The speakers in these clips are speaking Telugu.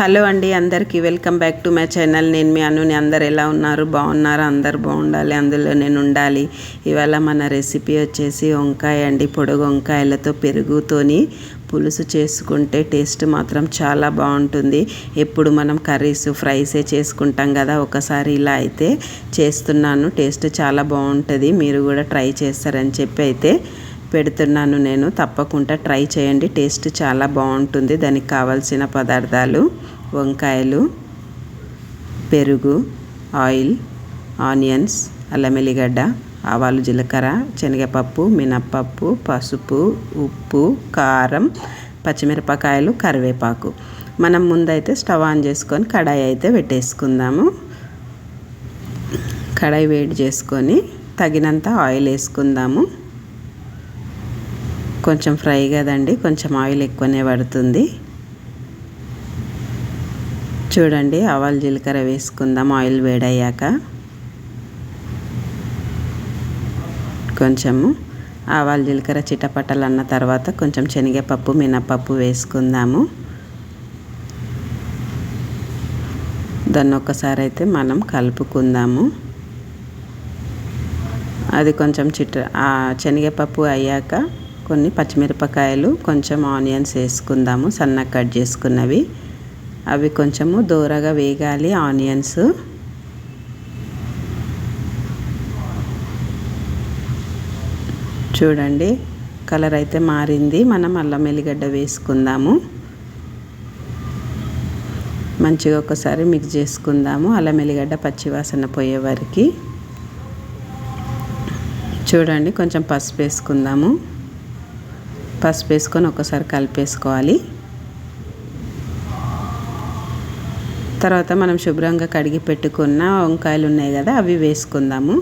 హలో అండి అందరికీ welcome back to my channel. నేను మీ అనుని. అందరు ఎలా ఉన్నారు? బాగున్నారా? అందరు బాగుండాలి. అందులో నేను ఉండాలి. ఇవాళ మన రెసిపీ వచ్చేసి వంకాయ అండి. పొడుగు వంకాయలతో పెరుగుతోని పులుసు చేసుకుంటే టేస్ట్ మాత్రం చాలా బాగుంటుంది. ఎప్పుడు మనం కర్రీస్ ఫ్రైసే చేసుకుంటాం కదా ఒకసారి ఇలా అయితే చేస్తున్నాను. టేస్ట్ చాలా బాగుంటుంది. మీరు కూడా ట్రై చేస్తారని చెప్పి అయితే పెడుతున్నాను నేను. తప్పకుండా ట్రై చేయండి. టేస్ట్ చాలా బాగుంటుంది. దానికి కావాల్సిన పదార్థాలు వంకాయలు పెరుగు ఆయిల్ ఆనియన్స్ అల్లం ఎల్లిగడ్డ ఆవాలు జీలకర్ర శనగపప్పు మినప్పప్పు పసుపు ఉప్పు కారం పచ్చిమిరపకాయలు కరివేపాకు. మనం ముందైతే స్టవ్ ఆన్ చేసుకొని కడాయి అయితే పెట్టేసుకుందాము. కడాయి వేడి చేసుకొని తగినంత ఆయిల్ వేసుకుందాము. కొంచెం ఫ్రై కదండి కొంచెం ఆయిల్ ఎక్కువనే పడుతుంది. చూడండి ఆవాలు జీలకర్ర వేసుకుందాం ఆయిల్ వేడయ్యాక. కొంచెము ఆవాలు జీలకర్ర చిటపట్టలు అన్న తర్వాత కొంచెం శనగపప్పు మినపప్పు వేసుకుందాము. దాన్ని ఒక్కసారి అయితే మనం కలుపుకుందాము. అది కొంచెం చిట శనగపప్పు అయ్యాక కొన్ని పచ్చిమిరపకాయలు కొంచెం ఆనియన్స్ వేసుకుందాము సన్నగా కట్ చేసుకున్నవి. అవి కొంచెము దూరగా వేగాలి ఆనియన్స్. చూడండి కలర్ అయితే మారింది. మనం అల్లం ఎల్లిగడ్డ వేసుకుందాము. మంచిగా ఒకసారి మిక్స్ చేసుకుందాము. అల్లం ఎల్లిగడ్డ పచ్చివాసన పోయే వరకు. చూడండి కొంచెం పసుపు వేసుకుందాము. పసుపు వేసుకొని ఒకసారి కలిపేసుకోవాలి. తర్వాత మనం శుభ్రంగా కడిగి పెట్టుకున్న వంకాయలు ఉన్నాయి కదా అవి వేసుకుందాము.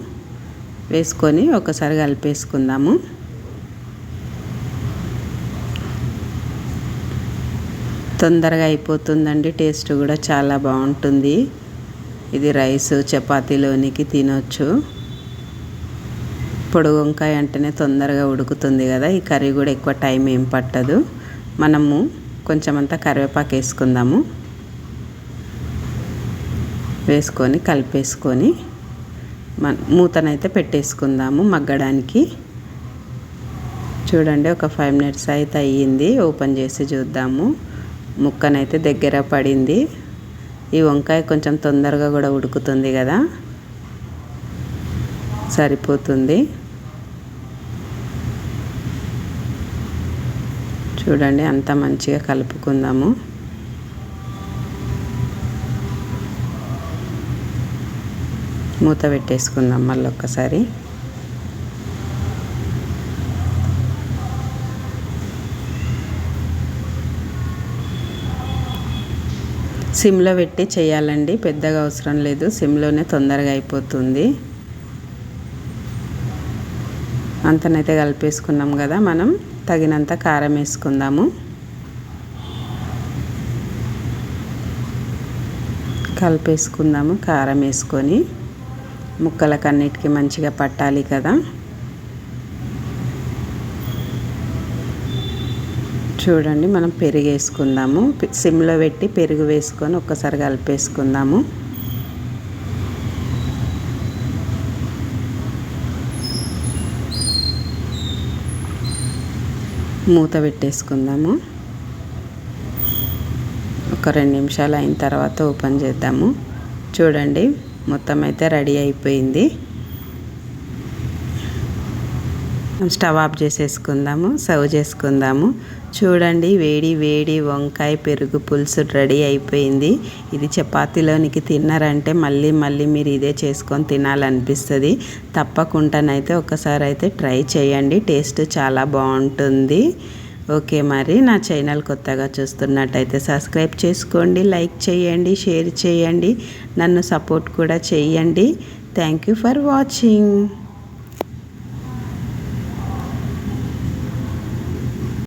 వేసుకొని ఒకసారి కలిపేసుకుందాము. తొందరగా అయిపోతుందండి టేస్ట్ కూడా చాలా బాగుంటుంది. ఇది రైస్ చపాతీలోనికి తినొచ్చు. పొడి వంకాయ అంటేనే తొందరగా ఉడుకుతుంది కదా ఈ కర్రీ కూడా ఎక్కువ టైం ఏం పట్టదు. మనము కొంచెం అంతా కరివేపాకు వేసుకుందాము. వేసుకొని కలిపేసుకొని మన మూతనైతే పెట్టేసుకుందాము మగ్గడానికి. చూడండి ఒక ఫైవ్ మినిట్స్ అయితే అయ్యింది. ఓపెన్ చేసి చూద్దాము. ముక్కనైతే దగ్గర పడింది. ఈ వంకాయ కొంచెం తొందరగా కూడా ఉడుకుతుంది కదా. సరిపోతుంది. చూడండి అంత మంచిగా కలుపుకుందాము. మూత పెట్టేసుకుందాం మళ్ళీ ఒక్కసారి సిమ్లో పెట్టి చేయాలండి పెద్దగా అవసరం లేదు సిమ్లోనే తొందరగా అయిపోతుంది. అంతనైతే కలిపేసుకున్నాం కదా మనం తగినంత కారం వేసుకుందాము. కలిపేసుకుందాము కారం వేసుకొని. ముక్కలకన్నిటికీ మంచిగా పట్టాలి కదా. చూడండి మనం పెరుగు వేసుకుందాము సిమ్లో పెట్టి పెరుగు వేసుకొని ఒక్కసారి కలిపేసుకుందాము. మూత పెట్టేసుకుందాము. ఒక రెండు నిమిషాలు అయిన తర్వాత ఓపెన్ చేద్దాము. చూడండి. మొత్తం అయితే రెడీ అయిపోయింది. స్టవ్ ఆఫ్ చేసేసుకుందాము సర్వ్ చేసుకుందాము. చూడండి వేడి వేడి వంకాయ పెరుగు పులుసు రెడీ అయిపోయింది. ఇది చపాతీలోనికి తిన్నారంటే మళ్ళీ మళ్ళీ మీరు ఇదే చేసుకొని తినాలనిపిస్తుంది. తప్పకుండానైతే ఒకసారి అయితే ట్రై చేయండి టేస్ట్ చాలా బాగుంటుంది. ఓకే మరి నా ఛానల్ కొత్తగా చూస్తున్నట్టయితే సబ్స్క్రైబ్ చేసుకోండి లైక్ చేయండి షేర్ చేయండి నన్ను సపోర్ట్ కూడా చేయండి. Thank you for watching